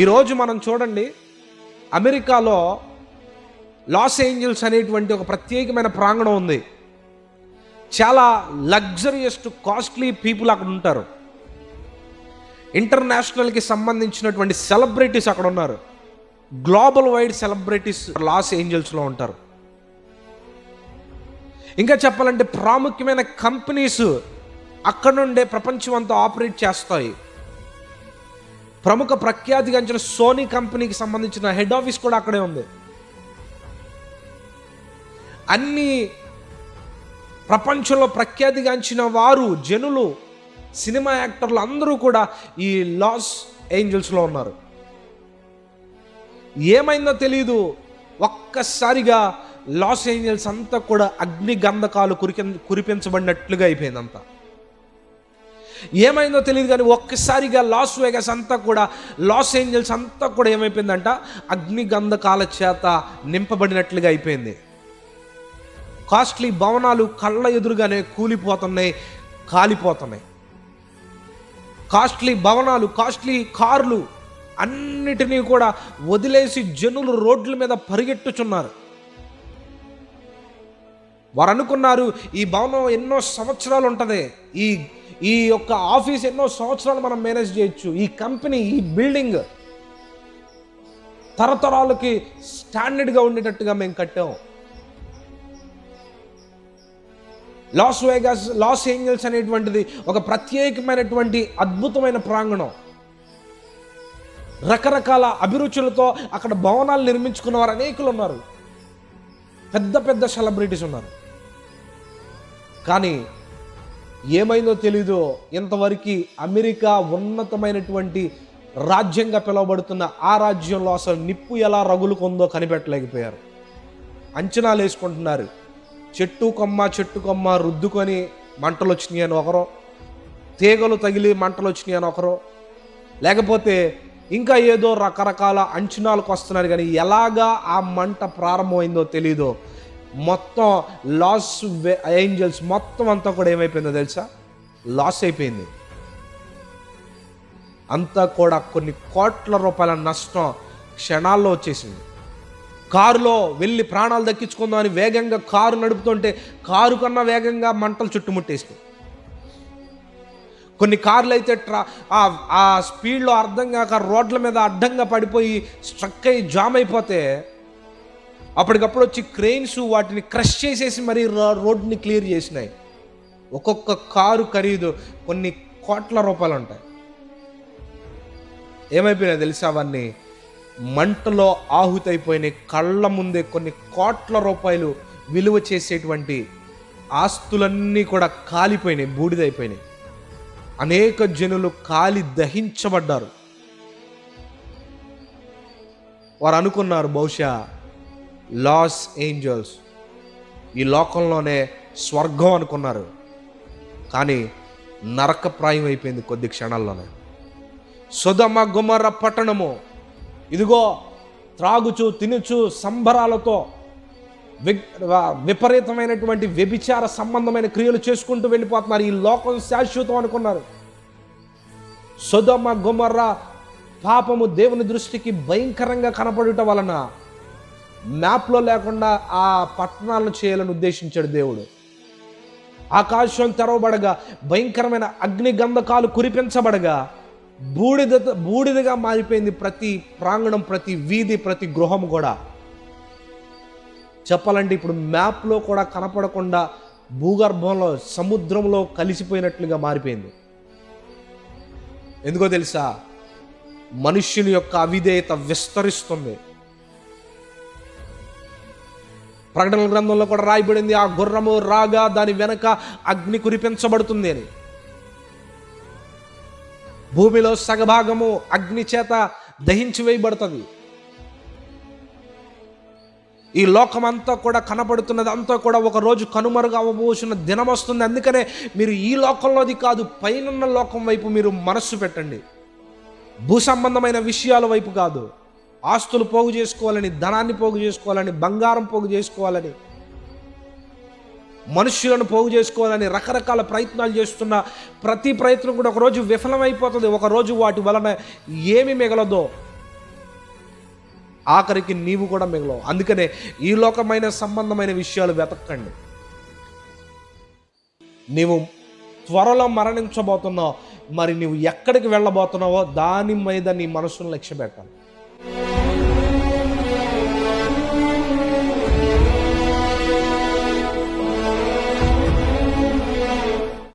ఈరోజు మనం చూడండి అమెరికాలో లాస్ ఏంజల్స్ అనేటువంటి ఒక ప్రత్యేకమైన ప్రాంగణం ఉంది. చాలా లగ్జరియస్ట్ కాస్ట్లీ పీపుల్ అక్కడ ఉంటారు. ఇంటర్నేషనల్కి సంబంధించినటువంటి సెలబ్రిటీస్ అక్కడ ఉన్నారు. గ్లోబల్ వైడ్ సెలబ్రిటీస్ లాస్ ఏంజల్స్లో ఉంటారు. ఇంకా చెప్పాలంటే ప్రాముఖ్యమైన కంపెనీస్ అక్కడ నుండే ప్రపంచం అంతా ఆపరేట్ చేస్తాయి. ప్రముఖ ప్రఖ్యాతిగాంచిన సోనీ కంపెనీకి సంబంధించిన హెడ్ ఆఫీస్ కూడా అక్కడే ఉంది. అన్ని ప్రపంచంలో ప్రఖ్యాతిగాంచిన వారు జనులు సినిమా యాక్టర్లు అందరూ కూడా ఈ లాస్ ఏంజల్స్లో ఉన్నారు. ఏమైందో తెలియదు ఒక్కసారిగా లాస్ ఏంజల్స్ అంతా కూడా అగ్ని గంధకాలు కురిక కురిపించబడినట్లుగా అయిపోయిందంతా. ఏమైందో తెలియదు కానీ ఒక్కసారిగా లాస్ వేగస్ అంతా కూడా లాస్ ఏంజల్స్ అంతా కూడా ఏమైపోయిందంట? అగ్ని గంధకాల చేత నింపబడినట్లుగా అయిపోయింది. కాస్ట్లీ భవనాలు కళ్ళ ఎదురుగానే కూలిపోతున్నాయి కాలిపోతున్నాయి. కాస్ట్లీ భవనాలు కాస్ట్లీ కార్లు అన్నిటినీ కూడా వదిలేసి జనులు రోడ్ల మీద పరిగెట్టుచున్నారు. వారు అనుకున్నారు ఈ భవనం ఎన్నో సంవత్సరాలు ఉంటుంది. ఈ ఈ యొక్క ఆఫీస్ ఎన్నో సంవత్సరాలు మనం మేనేజ్ చేయొచ్చు. ఈ కంపెనీ ఈ బిల్డింగ్ తరతరాలకి స్టాండర్డ్గా ఉండేటట్టుగా మేము కట్టాం. లాస్ వేగాస్ లాస్ ఏంజల్స్ అనేటువంటిది ఒక ప్రత్యేకమైనటువంటి అద్భుతమైన ప్రాంగణం. రకరకాల అభిరుచులతో అక్కడ భవనాలు నిర్మించుకున్న వారు అనేకులు ఉన్నారు. పెద్ద పెద్ద సెలబ్రిటీస్ ఉన్నారు. కానీ ఏమైందో తెలీదు. ఇంతవరకు అమెరికా ఉన్నతమైనటువంటి రాజ్యంగా పిలువబడుతున్న ఆ రాజ్యంలో అసలు నిప్పు ఎలా రగులుకుందో కనిపెట్టలేకపోయారు. అంచనాలు వేసుకుంటున్నారు. చెట్టు కొమ్మ చెట్టు కొమ్మ రుద్దుకొని మంటలు వచ్చినాయి అని ఒకరు తీగలు తగిలి మంటలు వచ్చినాయి అని ఒకరు. లేకపోతే ఇంకా ఏదో రకరకాల అంచనాలకు వస్తున్నారు కానీ ఎలాగా ఆ మంట ప్రారంభమైందో తెలీదు. మొత్తం లాస్ ఏంజల్స్ మొత్తం అంతా కూడా ఏమైపోయిందో తెలుసా? లాస్ అయిపోయింది. అంతా కూడా కొన్ని కోట్ల రూపాయల నష్టం క్షణాల్లో వచ్చేసింది. కారులో వెళ్ళి ప్రాణాలు దక్కించుకుందాం అని వేగంగా కారు నడుపుతుంటే కారు కన్నా వేగంగా మంటలు చుట్టుముట్టేసినాయి కొన్ని కార్లు అయితే ట్రా ఆ- ఆ స్పీడ్లో అర్థం కాక రోడ్ల మీద అడ్డంగా పడిపోయి స్ట్రక్ అయ్యి జామ్ అయిపోతే అప్పటికప్పుడు వచ్చి క్రెయిన్స్ వాటిని క్రష్ చేసేసి మరీ రో- రోడ్ని క్లియర్ చేసినాయి. ఒక్కొక్క కారు ఖరీదు కొన్ని కోట్ల రూపాయలు ఉంటాయి ఏమైపోయినాయి తెలుసా అవన్నీ? మంటలో ఆహుతైపోయినాయి కళ్ళ ముందే కొన్ని కోట్ల రూపాయలు విలువ చేసేటువంటి ఆస్తులన్నీ కూడా కాలిపోయినాయి బూడిదైపోయినాయి. అనేక జనులు కాలి దహించబడ్డారు. వారు అనుకున్నారు బహుశా లాస్ ఏంజల్స్. ఈ లోకంలోనే స్వర్గం అనుకున్నారు. కానీ నరకప్రాయం అయిపోయింది కొద్ది క్షణాల్లోనే. సుధమ గుమర పట్టణము. ఇదిగో త్రాగుచు తినుచు సంబరాలతో వి- విపరీతమైనటువంటి వ్యభిచార సంబంధమైన క్రియలు చేసుకుంటూ వెళ్ళిపోతున్నారు. ఈ లోకం శాశ్వతం అనుకున్నారు. సుధమ గుమర్ర పాపము దేవుని దృష్టికి భయంకరంగా కనపడుట వలన మ్యాప్లో లేకుండా ఆ పట్టణాలను చేయాలని ఉద్దేశించాడు దేవుడు. ఆకాశం తెరవబడగా భయంకరమైన అగ్ని గంధకాలు కురిపించబడగా బూడిద బూడిదగా మారిపోయింది ప్రతి ప్రాంగణం ప్రతి వీధి ప్రతి గృహం కూడా. చెప్పాలంటే ఇప్పుడు మ్యాప్లో కూడా కనపడకుండా భూగర్భంలో సముద్రంలో కలిసిపోయినట్లుగా మారిపోయింది. ఎందుకో తెలుసా? మనుష్యుని యొక్క అవిధేయత విస్తరిస్తుంది. ప్రకటన గ్రంథంలో కూడా రాయబడింది ఆ గుర్రము రాగా దాని వెనక అగ్ని కురిపించబడుతుంది అని. భూమిలో సగభాగము అగ్ని చేత దహించి వేయబడుతుంది. ఈ లోకమంతా కూడా కనపడుతున్నది అంతా కూడా ఒక రోజు కనుమరుగు అవ్వబోసిన దినం వస్తుంది. అందుకనే మీరు ఈ లోకంలోది కాదు పైనున్న లోకం వైపు మీరు మనస్సు పెట్టండి. భూ సంబంధమైన విషయాల వైపు కాదు. ఆస్తులు పోగు చేసుకోవాలని ధనాన్ని పోగు చేసుకోవాలని బంగారం పోగు చేసుకోవాలని మనుష్యులను పోగు చేసుకోవాలని రకరకాల ప్రయత్నాలు చేస్తున్న ప్రతి ప్రయత్నం కూడా ఒకరోజు విఫలమైపోతుంది. ఒకరోజు వాటి వలన ఏమి మిగలదో ఆఖరికి నీవు కూడా మిగలవు. అందుకనే ఈ లోకమైన సంబంధమైన విషయాలు వెతకండి. నీవు త్వరలో మరణించబోతున్నావు. మరి నీవు ఎక్కడికి వెళ్ళబోతున్నావో దాని మీద నీ మనసును లక్ష్య పెట్టాలి